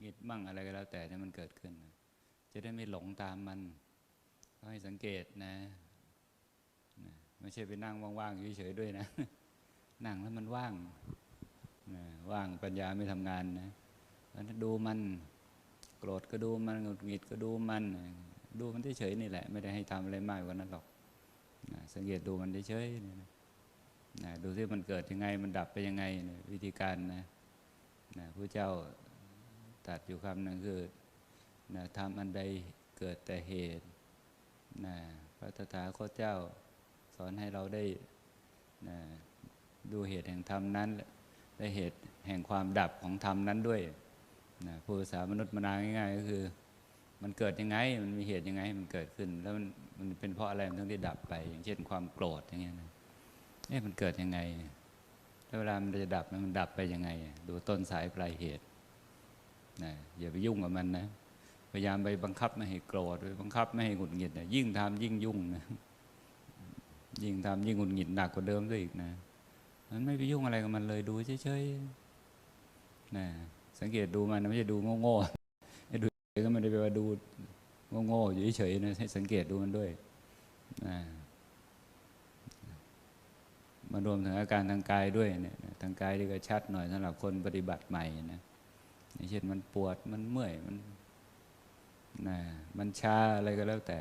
หงิดมั่งอะไรก็แล้วแต่ที่มันเกิดขึ้นนะจะได้ไม่หลงตามมันก็ให้สังเกตนะนะไม่ใช่ไปนั่งว่างๆเฉยๆด้วยนะ นั่งแล้วมันว่างนะว่างปัญญาไม่ทำงานนะเพราะฉะนั้นดูมัน โกรธก็ดูมันหงุดหงิดก็ดูมัน ดูมันเฉยๆนี่แหละ ไม่ได้ให้ทำอะไรมากกว่านั้นหรอกนะสังเกตดูมันเฉยๆนี่นะนะดูที่มันเกิดยังไงมันดับไปยังไงนะวิธีการนะนะพระเจ้า ตรัดอยู่คำหนึ่งคือนะทำอันใดเกิดแต่เหตุนะพระตถาคตเจ้าสอนให้เราได้นะดูเหตุแห่งธรรมนั้นและเหตุแห่งความดับของธรรมนั้นด้วยนะผู้ภาษามนุษย์มนาง่ายๆก็คือ มันเกิดยังไง มันมีเหตุยังไงให้มันเกิดขึ้น แล้วมันมันเป็นเพราะอะไรมันถึงได้ดับไป อย่างเช่นความโกรธอย่างเงี้ยนะเอ๊ะมันเกิดยังไงแล้วเวลามันจะดับมันดับไปยังไง ดูต้นสายปลายเหตุ นะอย่าไปยุ่งกับมันนะ พยายามไปบังคับไม่ให้โกรธไปบังคับไม่ให้หงุดหงิดนะยิ่งทำยิ่งยุ่งนะยิ่งทำยิ่งหงุดหงิดหนักกว่าเดิมด้วยอีกนะมันไม่ไปยุ่งอะไรกับมันเลยดูเฉยๆนะสังเกตดูมันนะไม่ใช่ดูโง่ๆให้ดูก็ไม่ได้แปว่าดูโง่ๆอยู่เฉยๆนะให้สังเกตดูมันด้วยนะมารวมถึงอาการทางกายด้วยเนี่ยทางกายที่ก็ชัดหน่อยสำหรับคนปฏิบัติใหม่นะ เช่นมันปวดมันเมื่อยมันนะมันชาอะไรก็แล้วแต่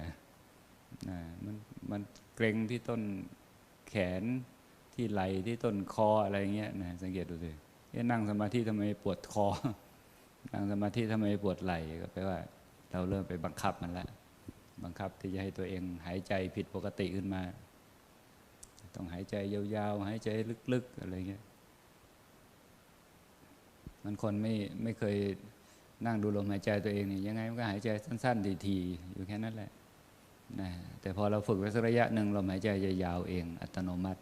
นะมันมันเกร็งที่ต้นแขนที่ไหลที่ต้นคออะไรเงี้ยนะสังเกตดูสิเอ๊ะนั่งสมาธิทำไมปวดคอ นั่งสมาธิทำไมปวดไหล่ก็แปลว่า เราเริ่มไปบังคับมันแล้วบังคับที่จะให้ตัวเองหายใจผิดปกติขึ้นมา ต้องหายใจยาวๆ หายใจลึกๆ อะไรเงี้ย มันคนไม่ไม่เคยนั่งดูลมหายใจตัวเองนี่ยังไงมันก็หายใจสั้น ๆ ทีๆอยู่แค่นั้นแหละนะแต่พอเราฝึกไว้สักระยะหนึ่งลมหายใจจะยาวเอง อัตโนมัติ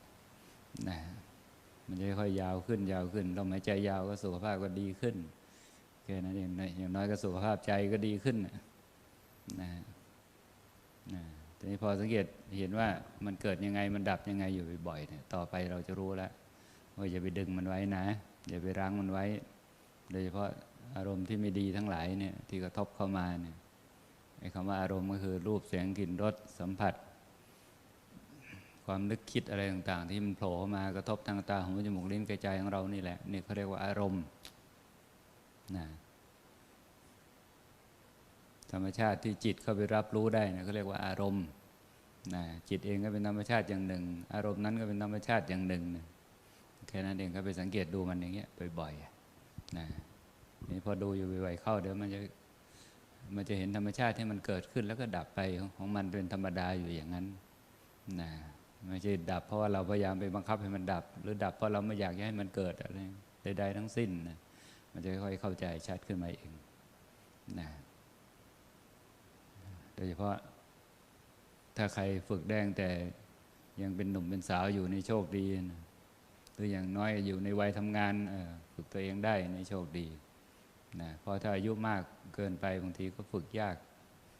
นะมันจะค่อยยาวขึ้นยาวขึ้นลมหายใจยาวก็สุขภาพก็ดีขึ้นแค่นั้นเองนอย่างน้อยก็สุขภาพใจก็ดีขึ้นนะนะทีนี้พอสังเกตเห็นว่ามันเกิดยังไงมันดับยังไงอยู่บ่อยๆเนี่ยต่อไปเราจะรู้แล้วว่าอย่าไปดึงมันไว้นะ อย่าไปรั้งมันไว้ โดยเฉพาะอารมณ์ที่ไม่ดีทั้งหลายเนี่ยที่กระทบเข้ามาเนี่ยไอ้คำว่าอารมณ์ก็คือรูปเสียงกลิ่นรสสัมผัส ความนึกคิดอะไรต่างๆ ที่มันโผล่เข้ามากระทบทางตาหูจมูกลิ้นกายใจของเรานี่แหละนี่เขาเรียกว่าอารมณ์นะธรรมชาติที่จิตเข้าไปรับรู้ได้นะเขาเรียกว่าอารมณ์นะจิตเองก็เป็นธรรมชาติอย่างหนึ่ง อารมณ์นั้นก็เป็นธรรมชาติอย่างหนึ่งนะแค่นั้นเองก็ไปสังเกตดูมันอย่างเงี้ยบ่อยๆ นะนี่พอดูอยู่บ่อยๆเข้าเดี๋ยวมันจะมันจะเห็นธรรมชาติที่มันเกิดขึ้นแล้วก็ดับไปของมันเป็นธรรมดาอยู่อย่างนั้นนะไม่ใช่ดับเพราะว่าเราพยายามไปบังคับให้มันดับ หรือดับเพราะเราไม่อยากให้มันเกิดอะไรใดๆทั้งสิ้นนะมันจะค่อยๆเข้าใจชัดขึ้นมาเองนะโดยเฉพาะ ถ้าใครฝึกแดงแต่ยังเป็นหนุ่มเป็นสาวอยู่ในโชคดีนะหรืออย่างน้อยอยู่ในวัยทำงานเออ ฝึกตัวเองได้ในโชคดีนะพราะถ้าอายุมากเกินไปบางทีก็ฝึกยาก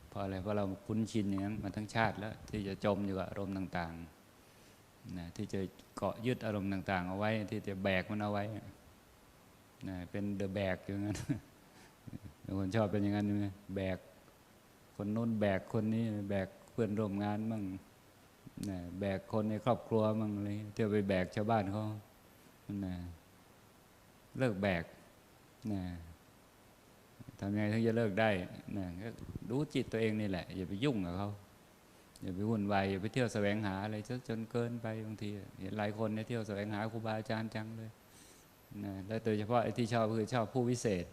เพราะอะไรเพราะเราคุ้นชินอย่างนั้นมาทั้งชาติแล้วที่จะจมอยู่กับอารมณ์ต่างๆนะที่จะเกาะยึดอารมณ์ต่าง ๆ เอาไว้ที่จะแบกมันเอาไว้นะเป็นเดอะแบกอย่างนั้นบางคนชอบเป็นอย่างนั้นใช่ไหมแบก คนนู้นแบกคนนี้แบกเพื่อนร่วมงานมั่งนะแบกคนในครอบครัวมั่งอะไรเที่ยวไปแบกชาวบ้านเขานะ เลิกแบกนะทำยังไงถึงจะเลิกได้นะก็รู้จิตตัวเองนี่แหละ อย่าไปยุ่งกับเขาอย่าไปวุ่นวายอย่าไปเที่ยวแสวงหาอะไรจนเกินไปบางทีเห็นหลายคนเนี่ยเที่ยวแสวงหาครูบาอาจารย์จังเลยนะแล้วโดยเฉพาะไอ้ที่ชอบคือชอบผู้วิเศษ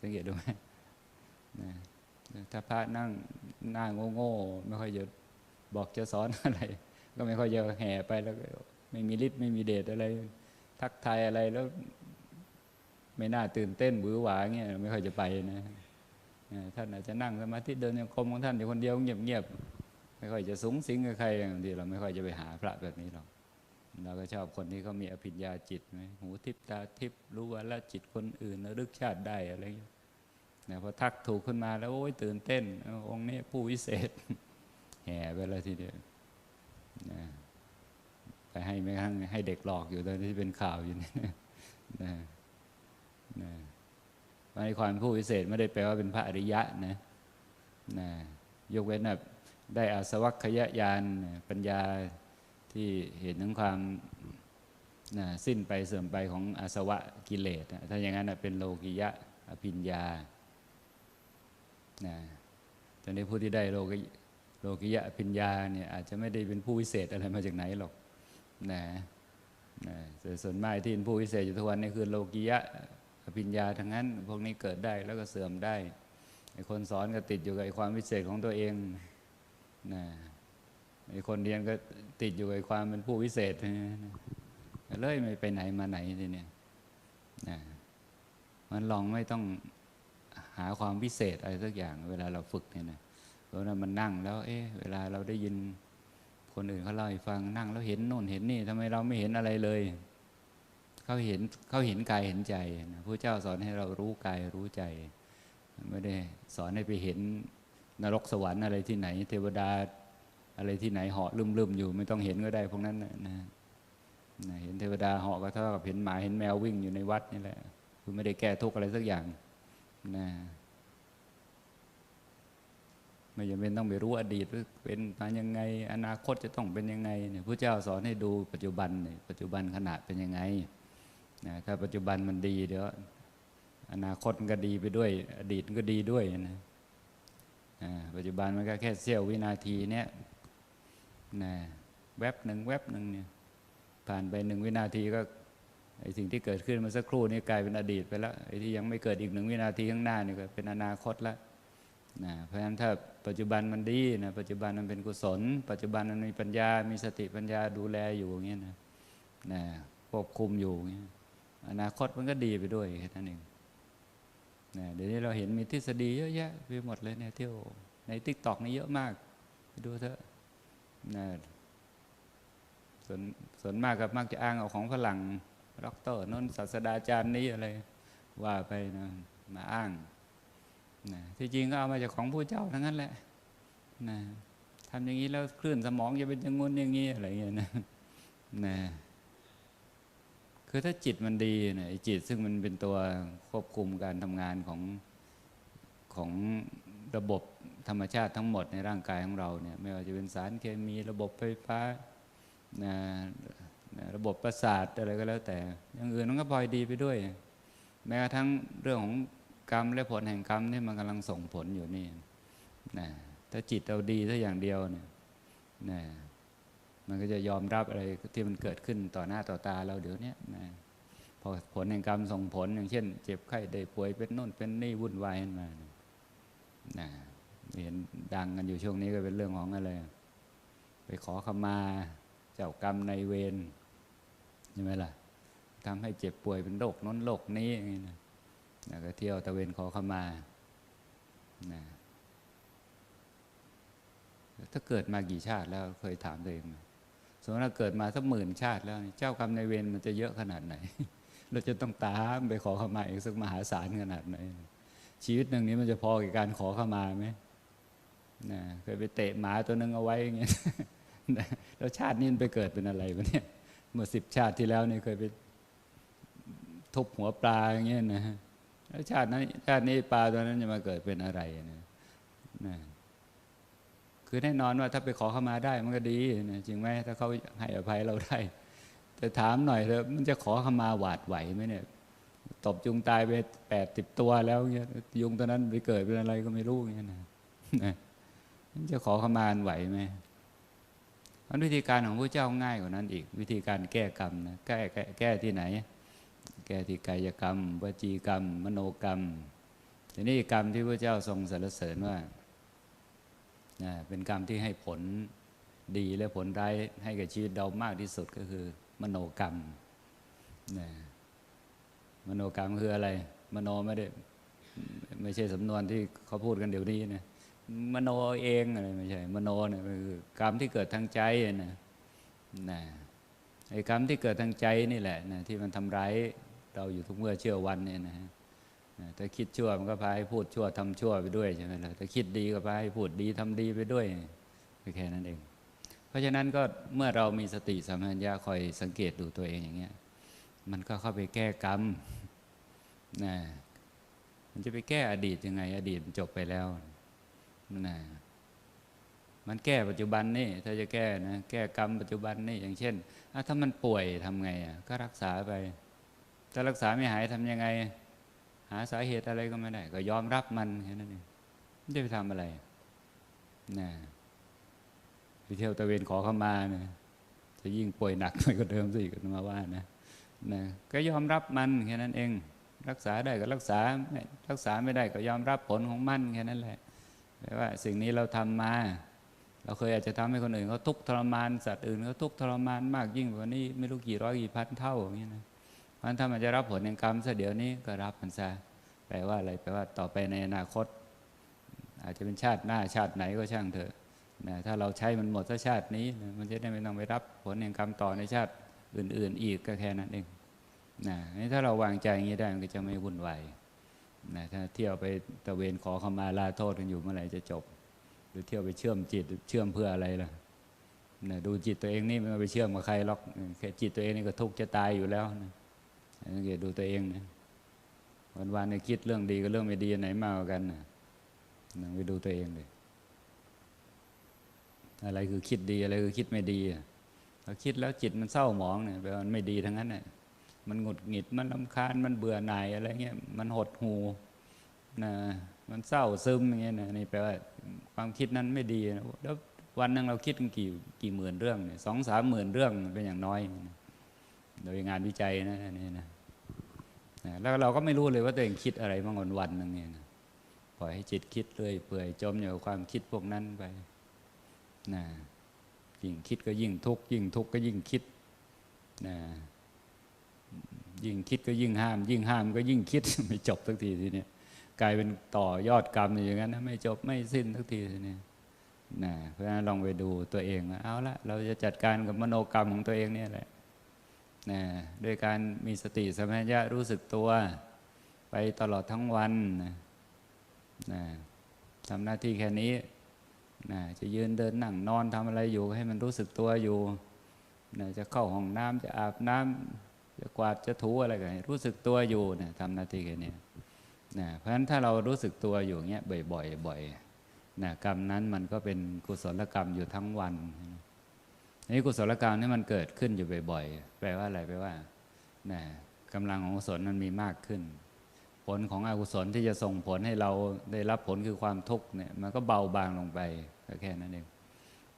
สังเกตดูไหมนะถ้าพระนั่งหน้าโง่ๆไม่ค่อยจะบอกจะสอนอะไร ก็ไม่ค่อยจะแห่ไปแล้วไม่มีฤทธิ์ไม่มีเดชอะไร ทักทายอะไรแล้ว ไม่น่าตื่นเต้นหวือหวาเงี้ยไม่ค่อยจะไปนะท่านอาจจะนั่งสมาธิเดินยังคมของท่านอยู่คนเดียวเงียบๆไม่ค่อยจะสูงสิงกับใครบางทีเราไม่ค่อยจะไปหาพระแบบนี้หรอกเราก็ชอบคนที่เขามีอภิญญาจิตไหมหูทิพตาทิพรู้ว่าละจิตคนอื่นระลึกชาติได้อะไรอย่างเงี้ยนะพอทักถูกขึ้นมาแล้วโอ้ยตื่นเต้นอองค์นี้ผู้วิเศษแห่ไปเลยทีเดียวนะไปให้ไม่ทั้งให้เด็กหลอกอยู่ตอนที่เป็นข่าวอยู่นี่นะ นะในความเป็นผู้วิเศษไม่ได้แปลว่าเป็นพระอริยะนะนะยกเว้นแบบได้อาสวัคยญาณปัญญาที่เห็นถึงความนะสิ้นไปเสื่อมไปของอาสวะกิเลสนะถ้าอย่างนั้นนะเป็นโลกิยะอภิญญานะต่ในผู้ที่ได้โลกิโลกิยะอภิญญาเนี่ยอาจจะไม่ได้เป็นผู้วิเศษอะไรมาจากไหนหรอกนะนะส่วนมากที่เป็นผู้วิเศษอยู่ทุกวันนี้คือโลกิยะ อภิญญาทั้งนั้น พวกนี้เกิดได้แล้วก็เสื่อมได้ไอ้คนสอนก็ติดอยู่กับไอ้ความวิเศษของตัวเองนะไอ้คนเรียนก็ติดอยู่กับไอ้ความเป็นผู้วิเศษเลยไม่ไปไหนมาไหนทีเนี้ยนะมันลองไม่ต้องหาความวิเศษอะไรสักอย่าง เวลาเราฝึกเนี่ยนะเพราะนั้นมันนั่งแล้ว เอ๊ะเวลาเราได้ยินคนอื่นเขาเล่าให้ฟังนั่งแล้วเห็นโน่นเห็นนี่ทำไมเราไม่เห็นอะไรเลย เขาเห็นเขาเห็นกายเห็นใจนะพระเจ้าสอนให้เรารู้กายรู้ใจ ไม่ได้สอนให้ไปเห็นนรกสวรรค์อะไรที่ไหน เทวดาอะไรที่ไหนเหาะลืมๆอยู่ ไม่ต้องเห็นก็ได้พวกนั้นนะนะเห็นเทวดาเหาะก็เท่ากับเห็นหมาเห็นแมววิ่งอยู่ในวัดนี่แหละคือไม่ได้แก้ทุกข์อะไรสักอย่างนะไม่จำเป็นต้องไปรู้อดีตว่าเป็นมายังไง อนาคตจะต้องเป็นยังไงเนี่ยพระเจ้าสอนให้ดูปัจจุบันเนี่ยปัจจุบันขณะเป็นยังไง นะถ้าปัจจุบันมันดีเดี๋ยวอนาคตมันก็ดีไปด้วย อดีตมันก็ดีด้วยนะปัจจุบันมันก็แค่เสี้ยววินาทีเนี้ยนะแวบหนึ่งแวบหนึ่งเนี่ยผ่านไปหนึ่งวินาทีก็ไอสิ่งที่เกิดขึ้นมาสักครู่นี้กลายเป็นอดีตไปแล้วไอที่ยังไม่เกิดอีกหนึ่งวินาทีข้างหน้านี่ก็เป็นอนาคตแล้วนะเพราะฉะนั้นถ้าปัจจุบันมันดีนะปัจจุบันมันเป็นกุศล ปัจจุบันมันมีปัญญา มีสติปัญญาดูแลอยู่อย่างเงี้ยนะนะควบคุมอยู่อย่างเงี้ย อนาคตมันก็ดีไปด้วยแค่นั้นเองนะเดี๋ยวนี้เราเห็นมีทฤษฎีเยอะแยะไปหมดเลยเนี่ยเที่ยวในทิกตอกนี่เยอะมากไปดูเถอะนะส่วนส่วนมากกับมักจะอ้างเอาของฝรั่งด็อกเตอร์นนศาสตราจารย์นี้อะไรว่าไปนะมาอ้างนะที่จริงก็เอามาจากของผู้เจ้าทั้งนั้นแหละนะทำอย่างนี้แล้วคลื่นสมองจะเป็นอย่างงุนอย่างนี้อะไรเงี้ยนะนะ คือถ้าจิตมันดีเนะไอ้จิตซึ่งมันเป็นตัวควบคุมการทำงานของของระบบธรรมชาติทั้งหมดในร่างกายของเราเนี่ยไม่ว่าจะเป็นสารเคมีระบบไฟฟ้านะระบบประสาทอะไรก็แล้วแต่ อย่างอื่นมันก็พลอยดีไปด้วย แม้กระทั่งเรื่องของกรรมและผลแห่งกรรมที่มันกำลังส่งผลอยู่นี่นะถ้าจิตเราดีถ้าอย่างเดียวเนี่ยนะ มันก็จะยอมรับอะไรที่มันเกิดขึ้นต่อหน้าต่อตาเราเดี๋ยวนี้นะพอผลแห่งกรรมส่งผลอย่างเช่น เจ็บไข้ได้ป่วยเป็นโน่นเป็นนี่วุ่นวายขึ้นมานะเห็นดังกันอยู่ช่วงนี้ก็เป็นเรื่องของอะไร ไปขอขมาเจ้ากรรมในเวรใช่ไหมล่ะทำให้เจ็บป่วยเป็นโรคน้นโรคนี้อย่างนี้นะนะก็เที่ยวตะเวนขอขมานะถ้าเกิดมากี่ชาติแล้วเคยถามตัวเองไหม มมติว่าเกิดมาสักหมื่นชาติแล้ว เจ้ากรรมในเวรมันจะเยอะขนาดไหน เราจะต้องตามไปขอขมาอีกสักมหาศาลขนาดไหน ชีวิตหนึ่งนี้มันจะพอกับการขอขมาไหมนะเคยไปเตะหมาตัวนึงเอาไว้อย่างเงี้ยแล้วชาตินี้มันไปเกิดเป็นอะไรวะเนี่ยเมื่อสิบชาติที่แล้วนี่เคยไปทุบหัวปลาอย่างเงี้ยนะแล้วชาตินั้นชาตินี้ปลาตัวนั้นจะมาเกิดเป็นอะไรนะนะ คือแน่นอนว่าถ้าไปขอเข้ามาได้มันก็ดีนะจริงไหมถ้าเขาให้อภัยเราได้ แต่ถามหน่อยเถอะมันจะขอเข้ามาหวาดไหวไหมเนี่ยตบยุงตายไปแปดสิบตัวแล้วเงี้ยยุงตัวนั้นไปเกิดเป็นอะไรก็ไม่รู้เงี้ยนะมันจะขอเข้ามาไหวไหมมันวิธีการของพระเจ้าง่ายกว่านั้นอีก วิธีการแก้กรรมนะแก้แก้แก้ที่ไหน แก้ที่กายกรรมวจีกรรม มโนกรรมทีนี้กรรมที่พระเจ้าทรงสรรเสริญว่า นะเป็นกรรมที่ให้ผลดีและผลร้ายให้กับชีวิตเรามากที่สุดก็คือ มโนกรรมนะมโนกรรมคืออะไร มโนไม่ได้ไม่ใช่สำนวนที่เขาพูดกันเดี๋ยวนี้นะมโนเองอะไรไม่ใช่มโนเนี่ยคือกรรมที่เกิดทางใจนะนะไอ้กรรมที่เกิดทางใจนี่แหละนะที่มันทำร้ายเราอยู่ทุกเมื่อเชื่อวันเนี่ยนะ ถ้าคิดชั่วมันก็พาให้พูดชั่วทำชั่วไปด้วยใช่ไหมล่ะถ้าคิดดีก็พาให้พูดดีทำดีไปด้วยแค่นั้นเอง เพราะฉะนั้นก็เมื่อเรามีสติสัมปชัญญะคอยสังเกตดูตัวเองอย่างเงี้ย มันก็เข้าไปแก้กรรมนะมันจะไปแก้อดีตยังไง อดีตจบไปแล้วนั่นนะมันแก้ปัจจุบันนี่ถ้าจะแก้นะแก้กรรมปัจจุบันนี่อย่างเช่นถ้ามันป่วยทำไงอะก็รักษาไปถ้ารักษาไม่หายทำยังไง หาสาเหตุอะไรก็ไม่ได้ ก็ยอมรับมันแค่นั้นเองไม่ได้ไปทำอะไรนะไปเที่ยวตะเวนขอเข้ามานี่ยจะยิ่งป่วยหนักไปกว่าเดิมสิก็มาว่านะนะก็ยอมรับมันแค่นั้นเอง รักษาได้ก็รักษาไม่รักษาไม่ได้ก็ยอมรับผลของมันแค่นั้นแหละแปลว่าสิ่งนี้เราทำมา เราเคยอาจจะทำให้คนอื่นเขาทุกข์ทรมานสัตว์อื่นเขาทุกข์ทรมานมากยิ่งกว่านี้ไม่รู้กี่ร้อยกี่พันเท่าอย่างนี้นะ เพราะฉะนั้นถ้ามันจะรับผลแห่งกรรมซะเดี๋ยวนี้ก็รับมันซะแปลว่าอะไรแปลว่าต่อไปในอนาคต อาจจะเป็นชาติหน้าชาติไหนก็ช่างเถอะนะถ้าเราใช้มันหมดซะชาตินี้นะมันจะได้ไม่ต้องไปรับผลแห่งกรรมต่อในชาติอื่น ๆ อีกก็แค่นั้นเองนะนี่ถ้าเราวางใจอย่างนี้ได้มันก็จะไม่วุ่นวายนะถ้าเที่ยวไปตะเวนขอขมาลาโทษกันอยู่เมื่อไหร่จะจบ หรือเที่ยวไปเชื่อมจิตเชื่อมเพื่ออะไรล่ะนะดูจิตตัวเองนี่ไม่ไปเชื่อมกับใครหรอกแค่จิตตัวเองนี่ก็ทุกข์จะตายอยู่แล้วนะ สังเกตดูตัวเองนะวันวันๆเนี่ยคิดเรื่องดีกับเรื่องไม่ดีอันไหนมากกว่ากันนะนะไปดูตัวเองเลยอะไรคือคิดดีอะไรคือคิดไม่ดีอะพอคิดแล้วจิตมันเศร้าหมองเนี่ยแปลว่ามันไม่ดีทั้งนั้นน่ะมันหงุดหงิดมันลำคาญมันเบื่อหน่ายอะไรเงี้ยมันหดหูนะมันเศร้าซึมอย่างเงี้ยนะนี่แปลว่าความคิดนั้นไม่ดีนะแล้ววันนึงเราคิดกี่กี่หมื่นเรื่องเนี่ยสองสามหมื่นเรื่องเป็นอย่างน้อยนะ โดยงานวิจัยนะอันนี่นะแล้วเราก็ไม่รู้เลยว่าตัวเองคิดอะไรบ้างวันวันนึงเนี่ยนะปล่อยให้จิตคิดเลยเปื่อยจมอยู่กับความคิดพวกนั้นไปนะยิ่งคิดก็ยิ่งทุกข์ยิ่งทุกข์ก็ยิ่งคิดนะยิ่งคิดก็ยิ่งห้าม ยิ่งห้ามก็ยิ่งคิดไม่จบสักทีทีเนี้ยกลายเป็นต่อยอดกรรมอย่างนั้นนะไม่จบไม่สิ้นสักทีทีเนี้ยนะเพราะฉะนั้นลองไปดูตัวเองเอาละเราจะจัดการกับมโนกรรมของตัวเองเนี่ยแหละ นะด้วยการมีสติสมัญญะรู้สึกตัว ไปตลอดทั้งวันนะนะทำหน้าที่แค่นี้นะจะยืนเดินนั่งนอนทำอะไรอยู่ให้มันรู้สึกตัวอยู่นะจะเข้าห้องน้ำจะอาบน้ำจะกวาดจะถูอะไรก็ให้รู้สึกตัวอยู่นะทำหน้าที่แค่นี้นะเพราะฉะนั้นถ้าเรารู้สึกตัวอยู่เงี้ยบ่อยๆบ่อยนะกรรมนั้นมันก็เป็นกุศลกรรมอยู่ทั้งวันนี่ กุศลกรรมนี่มันเกิดขึ้นอยู่บ่อยๆ แปลว่าอะไรแปลว่านะกำลังของกุศลมันมีมากขึ้น ผลของอกุศลที่จะส่งผลให้เราได้รับผลคือความทุกข์เนี่ยมันก็เบาบางลงไปก็แค่นั้นเอง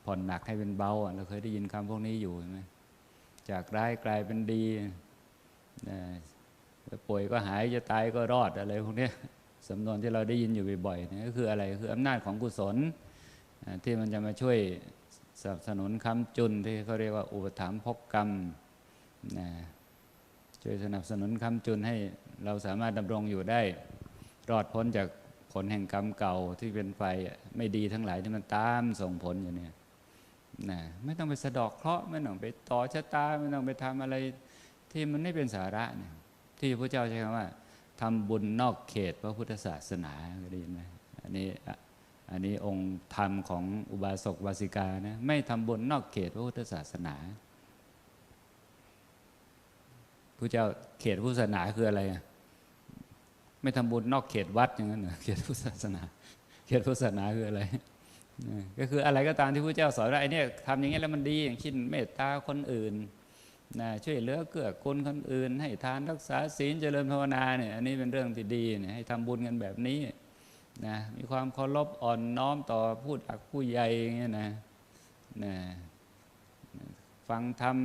ผ่อนหนักให้เป็นเบาเราเคยได้ยินคำพวกนี้อยู่ใช่ไหมจากร้ายกลายเป็นดีนะป่วยก็หายจะตายก็รอดอะไรพวกนี้สำนวนที่เราได้ยินอยู่บ่อยๆเนี่ยก็คืออะไรคืออำนาจของกุศลที่มันจะมาช่วย สนับสนุนค้ำจุนที่เขาเรียกว่าอุปถัมภกกรรมนะช่วยสนับสนุนค้ำจุนให้เราสามารถดำรงอยู่ได้ รอดพ้นจากผลแห่งกรรมเก่าที่เป็นไฟไม่ดีทั้งหลายที่มันตามส่งผลอยู่เนี่ยนะไม่ต้องไปสะดอกเคราะห์ไม่ต้องไปต่อชะตาไม่ต้องไปทำอะไรที่มันไม่เป็นสาระเนี่ยที่พระเจ้าใช้คำว่าทำบุญนอกเขตพระพุทธศาสนาได้ยินไหมอันนี้ อันนี้องค์ธรรมของอุบาสกวาสิกานะไม่ทำบุญนอกเขตพระพุทธศาสนาพระเจ้าเขตพุทธศาสนาคืออะไรอะไม่ทำบุญนอกเขตวัดอย่างนั้นเหรอเขตพุทธศาสนา เขตพุทธศาสนาคืออะไรก็คืออะไรก็ตามที่พระเจ้าสอนว่าไอ้เนี่ยทำอย่างนี้แล้วมันดีอย่างเช่นเมตตาคนอื่นนะช่วยเหลือเกื้อกูลคนอื่น ให้ทานรักษาศีลเจริญภาวนาเนี่ยอันนี้เป็นเรื่องที่ดีเนี่ยให้ทำบุญกันแบบนี้ นะมีความเคารพอ่อนน้อมต่อผู้หลักผู้ใหญ่อย่างเงี้ยนะนะฟังธรรม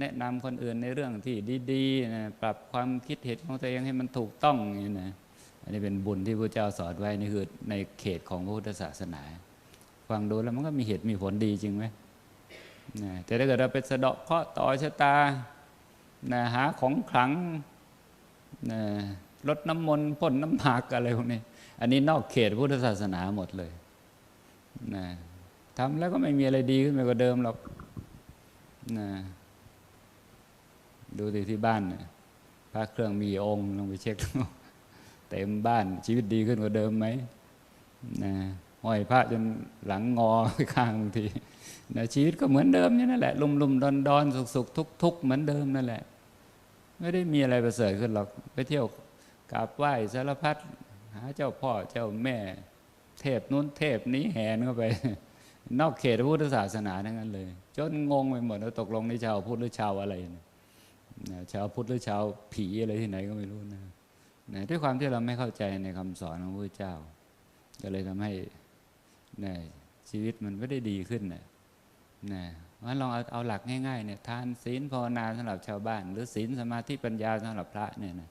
แนะนำคนอื่นในเรื่องที่ดีๆนะปรับความคิดเห็นของตัวเองให้มันถูกต้องอย่างนี้นะอันนี้เป็นบุญที่พระเจ้าสอนไว้นี่คือในเขตของพระพุทธศาสนา ฟังดูแล้วมันก็มีเหตุมีผลดีจริงไหมนะแต่ถ้าเกิดเราไปสะเดาะเคราะห์ต่อชะตานะหาของขลังนะลดน้ำมนต์พ่นน้ำหมากอะไรพวกนี้ อันนี้นอกเขตพุทธศาสนาหมดเลยนะทำแล้วก็ไม่มีอะไรดีขึ้นไปกว่าเดิมหรอกนะดูสิที่บ้านนี่ยพระเครื่องมีองค์ลองไปเช็คดูเต็มบ้านชีวิตดีขึ้นกว่าเดิมไหมนะห้อยพระจนหลังงอข้างบางทีนะชีวิตก็เหมือนเดิมนี่นั่นแหละลุ่มลุมดอนดอนสุกสุกทุกทุกเหมือนเดิมนั่นแหละ ไม่ได้มีอะไรประเสริฐขึ้นหรอกไปเที่ยวกราบไหว้สารพัด หาเจ้าพ่อเจ้าแม่ เทพนู้นเทพนี้แหนเข้าไป นอกเขตพุทธศาสนาทั้งนั้นเลย จนงงไปหมดว่าตกลงนี่ชาวพุทธหรือชาวอะไรนะชาวพุทธหรือชาวผีอะไรที่ไหนก็ไม่รู้นะนะด้วยความที่เราไม่เข้าใจในคำสอนของพระเจ้า ก็เลยทำให้นะชีวิตมันไม่ได้ดีขึ้นนะนะว่าลองเอาเอาหลักง่ายๆเนี่ยทานศีลภาวนาสำหรับชาวบ้าน หรือศีลสมาธิปัญญาสำหรับพระเนี่ยนะ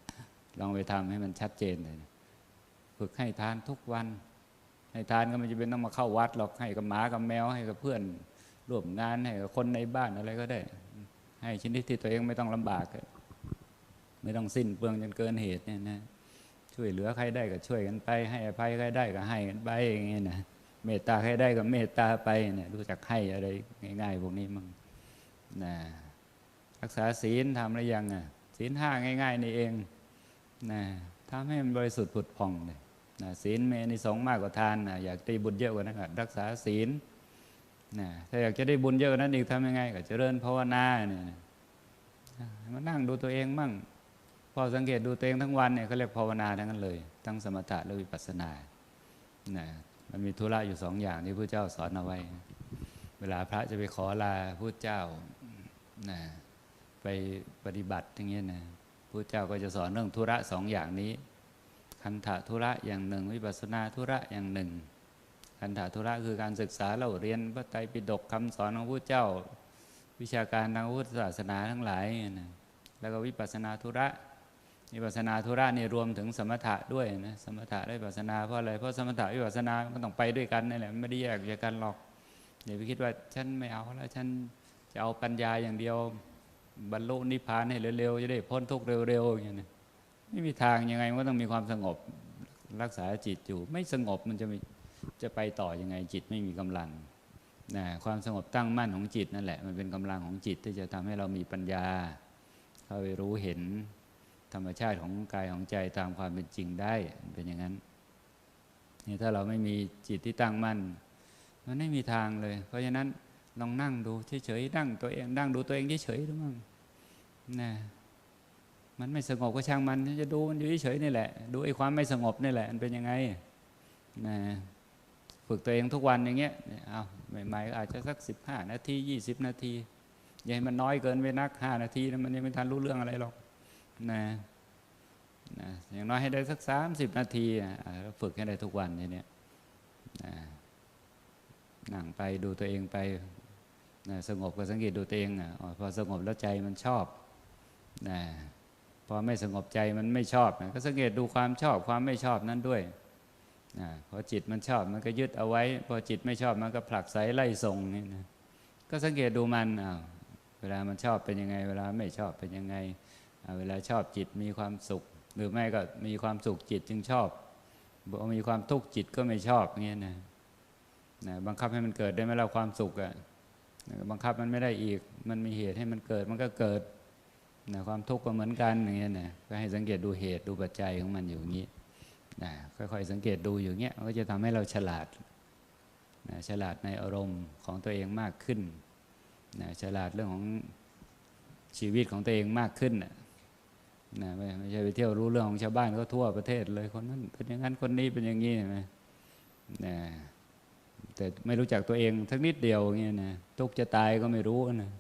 ลองไปทำให้มันชัดเจนเลยนะ ฝึกให้ทานทุกวัน ให้ทานก็ไม่จะเป็นต้องมาเข้าวัดหรอกให้กับหมากับแมวให้กับเพื่อนร่วมงานให้กับคนในบ้านอะไรก็ได้ ให้ชนิดที่ตัวเองไม่ต้องลำบาก ไม่ต้องสิ้นเปลืองจนเกินเหตุเนี่ยนะช่วยเหลือใครได้ก็ช่วยกันไป ให้อภัยใครได้ก็ให้กันไปอย่างเงี้ยนะเมตตาใครได้ก็เมตตาไปเนี่ยรู้จักให้อะไรง่ายๆพวกนี้มั่งนะรักษาศีลทำหรือยังอะศีลห้าง่าย ๆ นี่เองนะทำให้มันบริสุทธิ์ผุดผ่องเลย นะศีลเมนิสงส์มากกว่าทานนะอยากได้บุญเยอะกว่านั้นก็รักษาศีลนะถ้าอยากจะได้บุญเยอะกว่านั้นอีกทำยังไง ก็เจริญภาวนาเนี่ยมานั่งดูตัวเองมั่งพอสังเกตดูตัวเองทั้งวันเนี่ยเขาเรียกภาวนาทั้งนั้นเลย ทั้งสมถะและวิปัสสนานะมันมีธุระอยู่สองอย่างที่พระเจ้าสอนเอาไว้ เวลาพระจะไปขอลาพระเจ้านะไปปฏิบัติอย่างเงี้ยนะพระเจ้าก็จะสอนเรื่องธุระสองอย่างนี้ คันธะธุระอย่างหนึ่ง วิปัสนาธุระอย่างหนึ่ง คันธะธุระคือการศึกษาเราเรียนพระไตรปิฎกคำสอนของพระเจ้า วิชาการทางพุทธศาสนาทั้งหลายนะแล้วก็วิปัสนาธุระวิปัสนาธุระนี่รวมถึงสมถะด้วยนะสมถะและวิปัสนาเพราะอะไรเพราะสมถะวิปัสนามันต้องไปด้วยกันนี่แหละไม่ได้แยกจากกันหรอกอย่าไปคิดว่าฉันไม่เอาแล้วฉันจะเอาปัญญาอย่างเดียวบรรลุนิพพานให้เร็วๆจะได้พ้นทุกข์เร็วๆอย่างนี้ ไม่มีทางยังไงมันก็ต้องมีความสงบรักษาจิตอยู่ ไม่สงบมันจะมีจะไปต่อยังไงจิตไม่มีกำลังนะความสงบตั้งมั่นของจิตนั่นแหละ มันเป็นกำลังของจิตที่จะทำให้เรามีปัญญา เข้าไปรู้เห็นธรรมชาติของกายของใจตามความเป็นจริงได้เป็นอย่างนั้นนี่ถ้าเราไม่มีจิตที่ตั้งมั่น มันไม่มีทางเลย เพราะฉะนั้นลองนั่งดูเฉยๆนั่งตัวเองนั่งดูตัวเองเฉยๆดูมั่งนะ มันไม่สงบก็ช่างมันจะดูมันอยู่เฉยๆนี่แหละ ดูไอ้ความไม่สงบนี่แหละมันเป็นยังไงนะฝึกตัวเองทุกวันอย่างเงี้ยเอาใหม่ๆอาจจะสักสิบห้านาทียี่สิบนาทีอย่าให้มันน้อยเกินไปนักห้านาทีมันยังไม่ทันรู้เรื่องอะไรหรอกนะนะอย่างน้อยให้ได้สักสามสิบนาทีฝึกให้ได้ทุกวันเนี่ยนะนั่งไปดูตัวเองไปนะสงบก็สังเกตดูตัวเองอะพอสงบแล้วใจมันชอบนะ พอไม่สงบใจมันไม่ชอบนะก็สังเกตดูความชอบความไม่ชอบนั้นด้วยนะพอจิตมันชอบมันก็ยึดเอาไว้ พอจิตไม่ชอบมันก็ผลักไสไล่ส่งนี่นะก็สังเกตดูมันอ้าวเวลามันชอบเป็นยังไง เวลาไม่ชอบเป็นยังไง เวลาชอบจิตมีความสุข หรือไม่ก็มีความสุขจิตจึงชอบบอมีความทุกข์จิตก็ไม่ชอบเงี้ยนะนะบังคับให้มันเกิดได้ไหมเราความสุขอะบังคับมันไม่ได้อีก มันมีเหตุให้มันเกิดมันก็เกิด นะความทุกข์ก็เหมือนกันอย่างเงี้ยนะก็ให้สังเกตดูเหตุดูปัจจัยของมันอยู่อย่างนี้นะค่อยๆสังเกตดูอยู่เงี้ยก็จะทำให้เราฉลาดนะฉลาดในอารมณ์ของตัวเองมากขึ้นนะฉลาดเรื่องของชีวิตของตัวเองมากขึ้นนะไม่ใช่ไปเที่ยวรู้เรื่องของชาวบ้านก็ทั่วประเทศเลยคนนั้นเป็นอย่างนั้นคนนี้เป็นอย่างนี้เห็นไหมนะแต่ไม่รู้จักตัวเองสักนิดเดียวอย่างเงี้ยนะทุกจะตายก็ไม่รู้นะ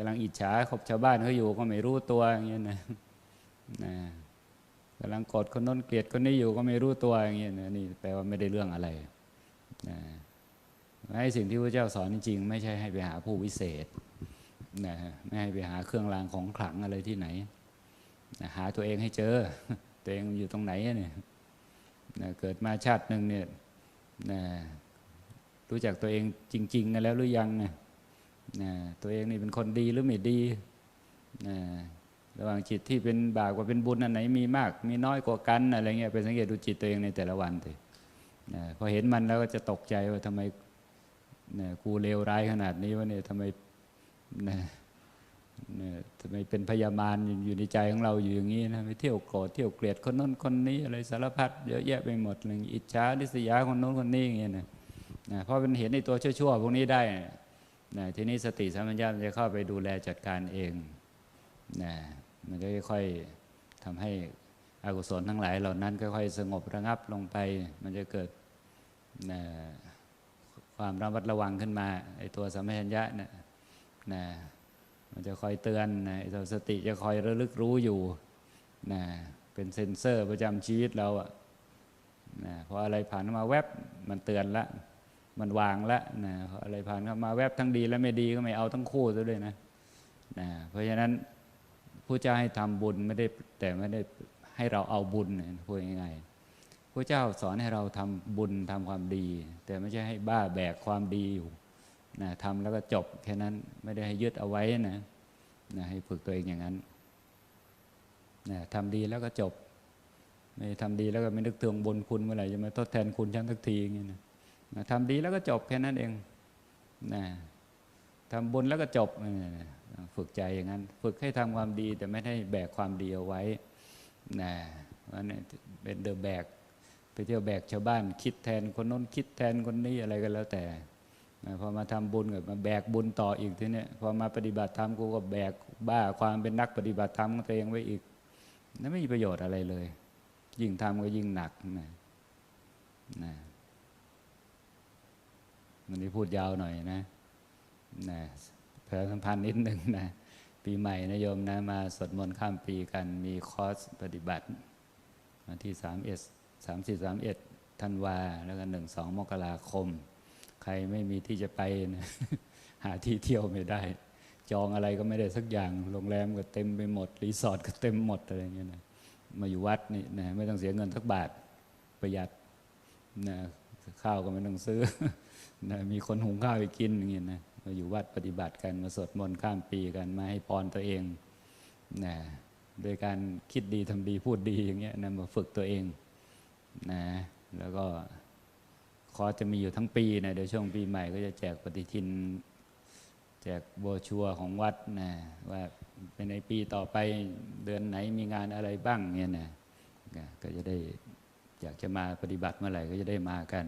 กำลังอิจฉาขบชาวบ้านเขาอยู่ก็ไม่รู้ตัวอย่างเงี้ยนะนะกำลังกดคนน้นเกลียดคนนี้อยู่ก็ไม่รู้ตัวอย่างเงี้ยนะนี่แปลว่าไม่ได้เรื่องอะไรนะให้สิ่งที่พระเจ้าสอนจริงๆ ไม่ใช่ให้ไปหาผู้วิเศษนะไม่ให้ไปหาเครื่องรางของขลังอะไรที่ไหนนะหาตัวเองให้เจอ ตัวเองอยู่ตรงไหนเนี่ยนะเกิดมาชาติหนึ่งเนี่ยนะรู้จักตัวเองจริง ๆ กันแล้วหรือยังนะ นะตัวเองนี่เป็นคนดีหรือไม่ดีนะระหว่างจิตที่เป็นบาปกับเป็นบุญอันไหนมีมาก มีน้อยกว่ากันอะไรเงี้ยไปสังเกตดูจิตตัวเองในแต่ละวันเลยนะพอเห็นมันแล้วก็จะตกใจว่าทำไมนะกูเลวร้ายขนาดนี้วะเนี่ยทำไมนะนะทำไมเป็นพยามารอยู่ในใจของเราอยู่อย่างนี้นะไปเที่ยวโกรธเที่ยวเกลียดคนน้นคนนี้อะไรสารพัดเยอะแยะไปหมดเลยอิจฉาดิษยาคนโน้นคนนี้อย่างเงี้ยนะนะเพราะเป็นเห็นในตัวชั่วๆพวกนี้ได้ นะทีนี้สติสัมปชัญญะมันจะเข้าไปดูแลจัดการเองนะมันก็ค่อยๆทำให้อกุศลทั้งหลายเหล่านั้นค่อยๆสงบระงับลงไป มันจะเกิดนะความระมัดระวังขึ้นมาไอ้ตัวสัมปชัญญะเนี่ยนะมันจะคอยเตือนนะไอ้ตัวสติจะคอยระลึกรู้อยู่นะเป็นเซ็นเซอร์ประจำชีวิตเราอะนะพออะไรผ่านมาแวบมันเตือนละ มันวางละนะอะไรผ่านเข้ามาแวบทั้งดีและไม่ดีก็ไม่เอาทั้งคู่ซะด้วยนะนะเพราะฉะนั้นผู้เจ้าให้ทำบุญไม่ได้แต่ไม่ได้ให้เราเอาบุญนะพูดง่ายๆพระเจ้าสอนให้เราทำบุญทำความดี แต่ไม่ใช่ให้บ้าแบกความดีอยู่นะทำแล้วก็จบแค่นั้นไม่ได้ให้ยึดเอาไว้นะนะให้ฝึกตัวเองอย่างนั้นนะทำดีแล้วก็จบ ไม่ทำดีแล้วก็ไม่นึกถึงบุญคุณเมื่อไหร่จะมาทดแทนคุณฉันสักทีอย่างเงี้นะ ทำดีแล้วก็จบแค่นั้นเองนะทำบุญแล้วก็จบฝึกใจอย่างนั้น ฝึกให้ทำความดีแต่ไม่ได้แบกความดีเอาไว้นะวันนี้เป็นเดอะแบกไปเที่ยวแบกชาวบ้าน คิดแทนคนน้นคิดแทนคนนี้อะไรก็แล้วแต่พอมาทำบุญกับมาแบกบุญต่ออีกทีเนี้ยพอมาปฏิบัติธรรมกูก็แบกบ้าความเป็นนักปฏิบัติธรรมของตัวเองไว้อีกนั่นไม่มีประโยชน์อะไรเลย ยิ่งทำก็ยิ่งหนักนะนะ วันนี้พูดยาวหน่อยนะนะเพิ่มสัมพันธ์นิดหนึ่งนะ ปีใหม่นะโยมนะ มาสวดมนต์ข้ามปีกันมีคอร์สปฏิบัติวันที่สามเอสสามสี่สามเอ็ดธันวา แล้วก็หนึ่งสองมกราคม ใครไม่มีที่จะไปนะหาที่เที่ยวไม่ได้ จองอะไรก็ไม่ได้สักอย่าง โรงแรมก็เต็มไปหมด รีสอร์ทก็เต็มหมดอะไรเงี้ยนะมาอยู่วัดนี่นะไม่ต้องเสียเงินสักบาทประหยัดนะ ข้าวก็ไม่ต้องซื้อนะมีคนหุงข้าวไปกินอย่างเงี้ยนะมาอยู่วัดปฏิบัติกันมาสวดมนต์ข้ามปีกันมาให้พรตัวเองนะโดยการคิดดีทำดีพูดดีอย่างเงี้ยนะมาฝึกตัวเองนะแล้วก็คอจะมีอยู่ทั้งปีนะเดี๋ยวช่วงปีใหม่ก็จะแจกปฏิทิน แจกโบชัวของวัดนะว่าเป็นในปีต่อไปเดือนไหนมีงานอะไรบ้างเนี่ยนะก็จะได้ อยากจะมาปฏิบัติเมื่อไหร่ก็จะได้มากัน